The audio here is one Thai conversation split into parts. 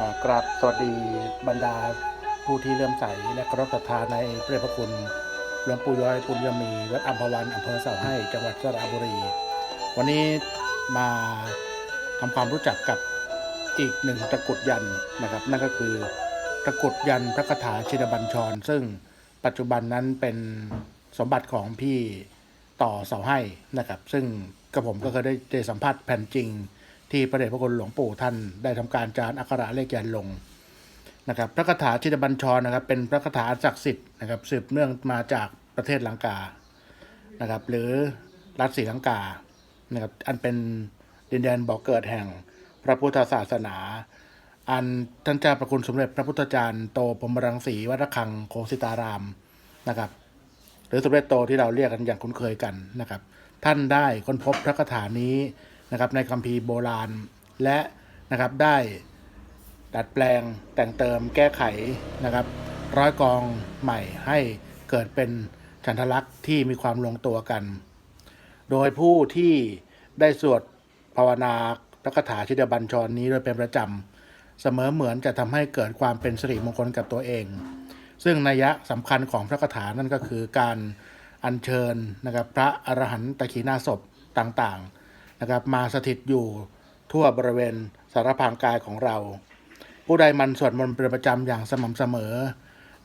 อ่ากราบสวัสดีบรรดาผู้ที่เริ่อมใสและเคารพศรัทธาในพระเดชพระคุณหลวงปู่ย้อยปุญญมีวัดอัมพวันอำเภอเสาให้จังหวัดสระบุรี วันนี้มาทำความรู้จักกับอีกหนึ่งตะกุดยันนะครับ นั่นก็คือตะกุดยันพระคาถาชินบัญชร ซึ่งปัจจุบันนั้นเป็นสมบัติของพี่ต่อเสาให้นะครับ ซึ่งกระผมก็เคยได้ได้สัมผัสแผ่นจริง ที่พระเดชพระคุณหลวงปู่ท่านได้ทำการจารอักขระเลขยันลงนะครับพระคาถาชินบัญชรนะครับ เป็นพระคาถาศักดิ์สิทธิ์นะครับสืบเนื่องมาจากประเทศลังกานะครับ หรือรัฐศรีลังกานะครับอันเป็นดินแดนบ่อกเกิดแห่งพระพุทธศาสนา อันท่านเจ้าประคุณสมเด็จพระพุทธจารย์โตพรมรังสีวัดระฆังโคสิตารามนะครับ หรือสมเด็จโตที่เราเรียกกันอย่างคุ้นเคยกันนะครับ ท่านได้ค้นพบพระคาถานี้ นะครับในคัมภีร์โบราณ และนะครับได้ดัดแปลงแต่งเติมแก้ไขนะครับ ร้อยกองใหม่ให้เกิดเป็นฉันทลักษณ์ที่มีความลงตัวกัน โดยผู้ที่ได้สวดภาวนาพระคาถาชิดบัญชรนี้โดยเป็นประจำ เสมอเหมือนจะทำให้เกิดความเป็นสิริมงคลกับตัวเอง ซึ่งนัยะสำคัญของพระคาถานั่นก็คือการอัญเชิญนะครับพระอรหันตขีนาศพต่างๆ นะครับมาสถิตอยู่ทั่วบริเวณสารพางกายของเรา ผู้ใดมันสวดมนต์เป็นประจำอย่างสม่ำเสมอ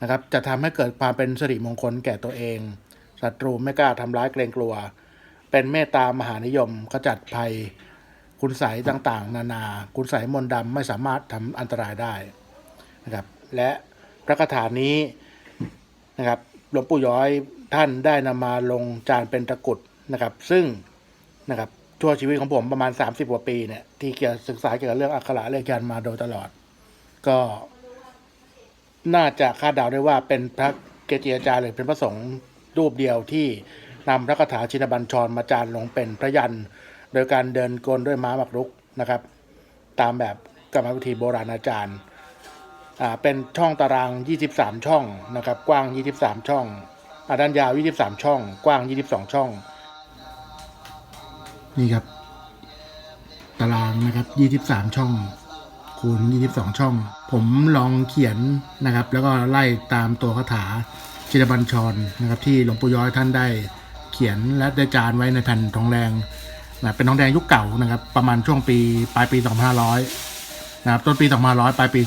นะครับจะทำให้เกิดความเป็นสิริมงคลแก่ตัวเองศัตรูไม่กล้าทำร้ายเกรงกลัว เป็นเมตตามหานิยมขจัดภัย คุณใสยต่างๆ นานา คุณใสยมนต์ดำไม่สามารถทำอันตรายได้นะครับและพระคาถานี้นะครับหลวงปู่ย้อยท่านได้นำมาลงจานเป็นตะกรุดนะครับ ซึ่งนะครับ ชั่วชีวิตของผมประมาณ 30กว่าปีเนี่ยที่เกี่ยวศึกษาเกี่ยวกับเรื่องอักขระเลขยันมาโดยตลอด ก็น่าจะคาดเดาได้ว่าเป็นพระเกจิอาจารย์หรือเป็นพระสงฆ์รูปเดียวที่นำพระคาถาชินบัญชรมาจารลงเป็นพระยันโดยการเดินกลด้วยม้าหมักรุกนะครับ ตามแบบกรรมวิธีโบราณอาจารย์เป็นช่องตาราง 23 ช่องนะครับ กว้าง 23 ช่องอด้านยาว 23 ช่อง กว้าง 22 ช่อง นี่ครับ ตารางนะครับ 23 ช่อง คูณ 22 ช่อง ผมลองเขียนนะครับ แล้วก็ไล่ตามตัวคาถาชินบัญชรนะครับ ที่หลวงปู่ย้อยท่านได้เขียนและได้จารไว้ในแผ่นทองแดงนะเป็นทองแดงยุคเก่านะครับ ประมาณช่วงปีปลายปี 2500 นะครับ ต้นปี 2500 ปลายปี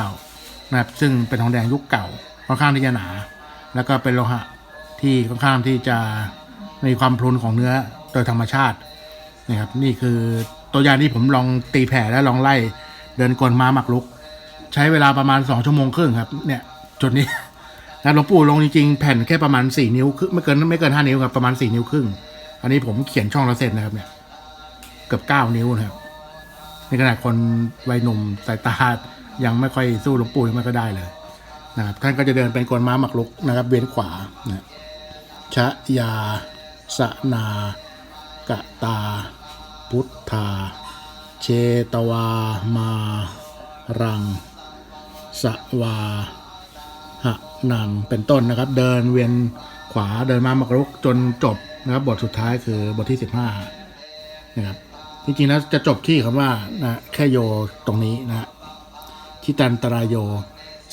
2499นะครับ ซึ่งเป็นทองแดงยุคเก่าค่อนข้างที่จะหนา แล้วก็เป็นโลหะที่ค่อนข้างที่จะมีความพรุนของเนื้อโดยธรรมชาติ นะครับนี่คือตัวอย่างที่ผมลองตีแผ่และลองไล่ เดินกลม้าหมักลุก ใช้เวลาประมาณ 2 ชั่วโมงครึ่งครับ เนี่ยจุดนี้นะหลวงปู่ลงจริงๆแผ่นแค่ประมาณ 4 นิ้วครึ่งไม่เกินไม่เกิน 5 นิ้วครับประมาณ 4 นิ้วครึ่ง อันนี้ผมเขียนช่องละเซนนะครับเนี่ยเกือบเก้านิ้วนะครับในขณะคนวัยหนุ่มสายตายังไม่ค่อยสู้หลวงปู่ยังไม่ก็ได้เลยนะครับท่านก็จะเดินเป็นกลม้าหมักลุกนะครับเวียนขวานะชะยาสนา กตา พุทธา เชตวามารัง สวาหะนังเป็นต้นนะครับ เดินเวียนขวาเดินมาหมักรุกจนจบนะครับบทสุดท้ายคือบทที่ 15นะครับจริงๆแล้วจะจบที่คำว่านะแค่โยตรงนี้นะทิตันตรายโย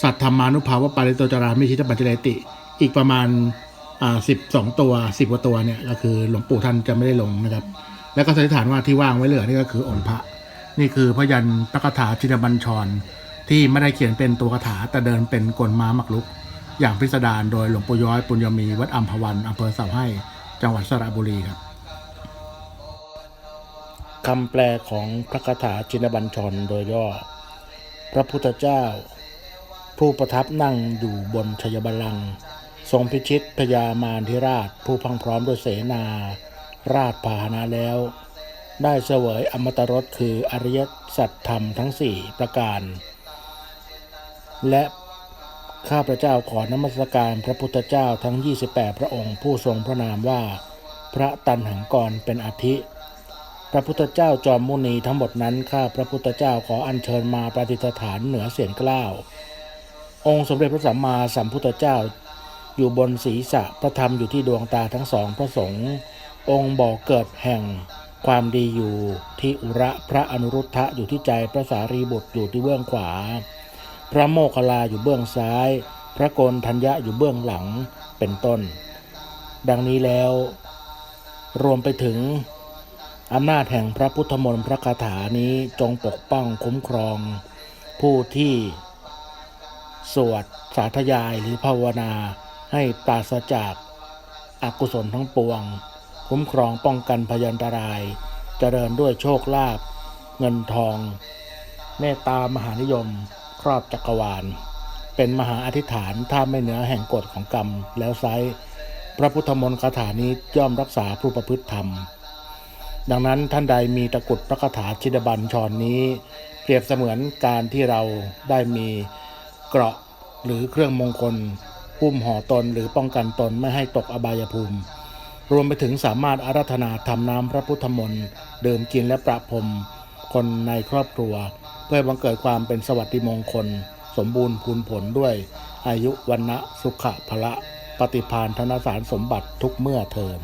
สัตธรรมานุภาวะปาริโตจารามิชิตปัจจเลติ อีกประมาณ อ่าสิบสองตัวสิบกว่าตัวเนี่ยก็คือหลวงปู่ท่านจะไม่ได้ลงนะครับ แล้วก็สันนิษฐานว่าที่ว่างไว้เหลือนี่ก็คือองค์พระ นี่คือพยันพระคาถาชินบัญชร ที่ไม่ได้เขียนเป็นตัวคาถาแต่เดินเป็นกลม้ามักลุก อย่างพิสดารโดยหลวงปู่ย้อยปุญญมีวัดอัมพวันอำเภอเสาให้จังหวัดสระบุรีครับคำแปลของพระคาถาชินบัญชรโดยย่อ พระพุทธเจ้า ผู้ประทับนั่งอยู่บนชัยบัลลังก์ ทรงพิชิตพญามารธิราชผู้พังพร้อมด้วยเสนา ราชพาหนะแล้ว ได้เสวยอมตะรสคืออริยสัจธรรมทั้งสี่ประการ และข้าพระเจ้าขอนมัสการพระพุทธเจ้าทั้ง 28 พระองค์ผู้ทรงพระนามว่า พระตันหังกรเป็นอาทิ พระพุทธเจ้าจอมมุนีทั้งหมดนั้นข้าพระพุทธเจ้าขออัญเชิญมาประดิษฐานเหนือเสียนเกล้าองค์สมเด็จพระสัมมาสัมพุทธเจ้า อยู่บนศีรษะพระธรรมอยู่ที่ดวงตาทั้งสองพระสงฆ์องค์บ่อเกิดแห่งความดีอยู่ที่อุระพระอนุรุทธะอยู่ที่ใจพระสารีบุตรอยู่ที่เบื้องขวา พระโมคคัลลาอยู่เบื้องซ้าย พระโกนทัญญะอยู่เบื้องหลังเป็นต้น ดังนี้แล้ว รวมไปถึงอำนาจแห่งพระพุทธมนต์พระคาถานี้จงปกป้องคุ้มครอง ผู้ที่ สวดสาธยายหรือภาวนา ให้ปราศจากอากุศลทั้งปวง คุ้มครองป้องกันพยันตราย เจริญด้วยโชคลาภเงินทอง เมตตามหานิยม ครอบจักรวาล เป็นมหาอธิษฐานถ้าไม่เหนือแห่งกฎของกรรมแล้วไซพระพุทธมนต์คาถานี้ย่อมรักษาผู้ประพฤติธรรม ดังนั้นท่านใดมีตะกุดพระคาถาชินบัญชรนนี้ เปรียบเสมือนการที่เราได้มีเกราะหรือเครื่องมงคล หุ้มห่อตนหรือป้องกันตนไม่ให้ตกอบายภูมิ รวมไปถึงสามารถอารัธนาทำน้ำพระพุทธมนต์ดื่มกินและประพรมคนในครอบครัว เพื่อบังเกิดความเป็นสวัสดิมงคล สมบูรณ์พูนผลด้วย อายุวันนะสุขะพละ ปฏิพานธนสารสมบัติทุกเมื่อเทิน